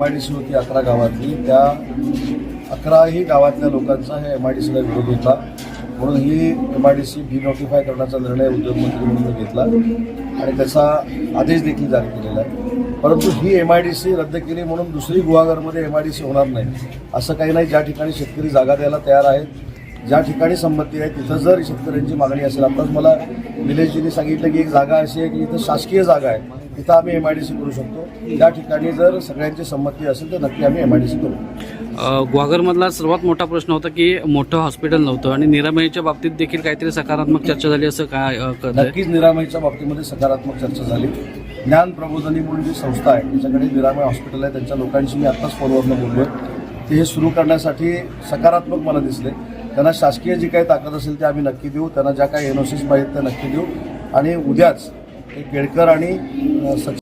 MIDC होती अकरा गावातली. त्या अकराही गावातल्या लोकांचा ह्या एमआयडीसीला विरोध होता. म्हणून ही एमआयडीसी बी नोटिफाय करण्याचा निर्णय उद्योगमंत्री म्हणून घेतला. आणि त्याचा आदेश देखील जारी केलेला आहे. परंतु ही एमआयडीसी रद्द केली म्हणून दुसरी गुहागरमध्ये एमआयडीसी होणार नाही. असं काही नाही ज्या ठिकाणी शेतकरी जागा द्यायला तयार आहेत ज्या ठिकाणी संमती आहे तिथं जर शेतकऱ्यांची मागणी असेल. आताच मला निलेशजीने सांगितलं की एक जागा अशी आहे की इथं शासकीय जागा आहे. तिथं आम्ही एमआयडीसी करू शकतो. त्या ठिकाणी जर सगळ्यांची संमती असेल तर नक्की आम्ही एमआयडीसी करू. अ, ग्वागरमधला सर्वात मोठा प्रश्न होता की मोठं हॉस्पिटल नव्हतं आणि निरामयच्या बाबतीत देखील काहीतरी सकारात्मक चर्चा झाली असं काय? नक्कीच निरामयच्या बाबतीमध्ये सकारात्मक चर्चा झाली. ज्ञान प्रबोधनी म्हणून जी संस्था आहे त्याच्याकडे निरामय हॉस्पिटल आहे. त्यांच्या लोकांशी मी आत्ताच फोनवरनं बोललोय. ते हे सुरू करण्यासाठी सकारात्मक मला दिसले. त्यांना शासकीय जी काही ताकद असेल ते आम्ही नक्की देऊ. त्यांना ज्या काही एनओसीस पाहिजेत त्या नक्की देऊ. आणि उद्याच एक केळकर आणि uh, such